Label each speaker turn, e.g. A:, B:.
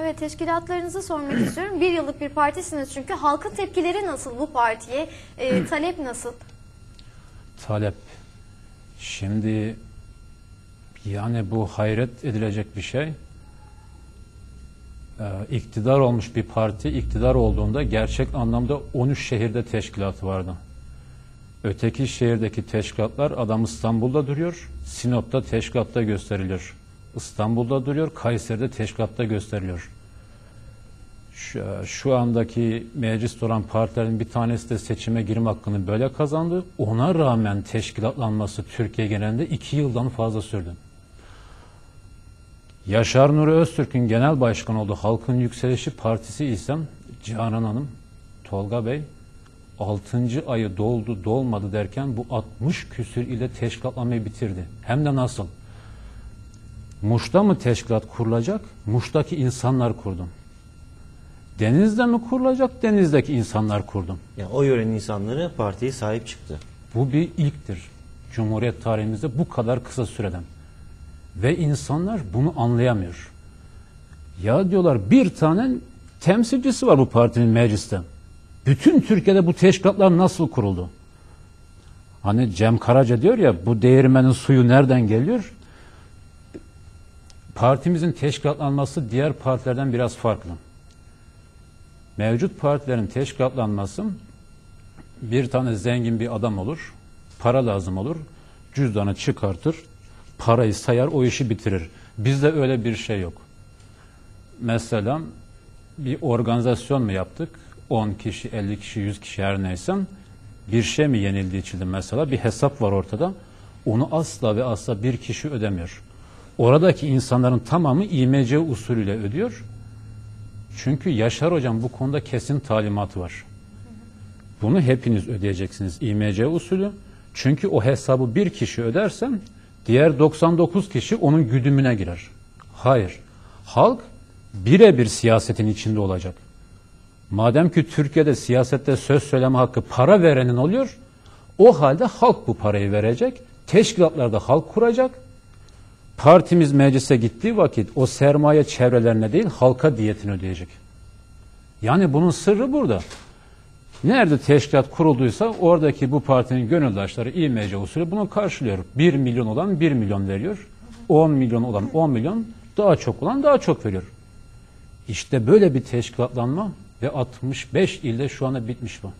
A: Evet teşkilatlarınızı sormak istiyorum. Bir yıllık bir partisiniz çünkü. Halkın tepkileri nasıl bu partiye? Ee, talep nasıl?
B: Talep. Şimdi yani bu hayret edilecek bir şey. Ee, iktidar olmuş bir parti iktidar olduğunda gerçek anlamda 13 şehirde teşkilatı vardı. Öteki şehirdeki teşkilatlar adam İstanbul'da duruyor, Sinop'ta teşkilatta gösterilir. İstanbul'da duruyor, Kayseri'de teşkilatta gösteriliyor. Şu, şu andaki mecliste olan partilerin bir tanesi de seçime girme hakkını böyle kazandı. Ona rağmen teşkilatlanması Türkiye genelinde iki yıldan fazla sürdü. Yaşar Nuri Öztürk'ün genel başkanı olduğu Halkın Yükselişi Partisi ise Canan Hanım, Tolga Bey 6. ayı doldu dolmadı derken bu 60 küsür ile teşkilatlamayı bitirdi. Hem de nasıl? Muş'ta mı teşkilat kurulacak? Muş'taki insanlar kurdum. Denizde mi kurulacak? Denizdeki insanlar kurdum.
C: Yani o yörenin insanları partiye sahip çıktı.
B: Bu bir ilktir. Cumhuriyet tarihimizde bu kadar kısa süreden. Ve insanlar bunu anlayamıyor. Ya diyorlar bir tane temsilcisi var bu partinin mecliste. Bütün Türkiye'de bu teşkilatlar nasıl kuruldu? Hani Cem Karaca diyor ya bu değirmenin suyu nereden geliyor? Partimizin teşkilatlanması diğer partilerden biraz farklı. Mevcut partilerin teşkilatlanması bir tane zengin bir adam olur, para lazım olur, cüzdanı çıkartır, parayı sayar, o işi bitirir. Bizde öyle bir şey yok. Mesela bir organizasyon mu yaptık? 10 kişi, 50 kişi, 100 kişi her neyse bir şey mi yenildi içildi mesela? Bir hesap var ortada. Onu asla ve asla bir kişi ödemiyor. Oradaki insanların tamamı İMC usulüyle ödüyor. Çünkü Yaşar Hocam bu konuda kesin talimatı var. Bunu hepiniz ödeyeceksiniz İMC usulü. Çünkü o hesabı bir kişi öderse diğer 99 kişi onun güdümüne girer. Hayır. Halk birebir siyasetin içinde olacak. Madem ki Türkiye'de siyasette söz söyleme hakkı para verenin oluyor, o halde halk bu parayı verecek, teşkilatlarda halk kuracak. Partimiz meclise gittiği vakit o sermaye çevrelerine değil halka diyetini ödeyecek. Yani bunun sırrı burada. Nerede teşkilat kurulduysa oradaki bu partinin gönüldaşları İMC usulü bunu karşılıyor. 1 milyon olan 1 milyon veriyor. 10 milyon olan 10 milyon, daha çok olan daha çok veriyor. İşte böyle bir teşkilatlanma ve 65 ilde şu anda bitmiş bu.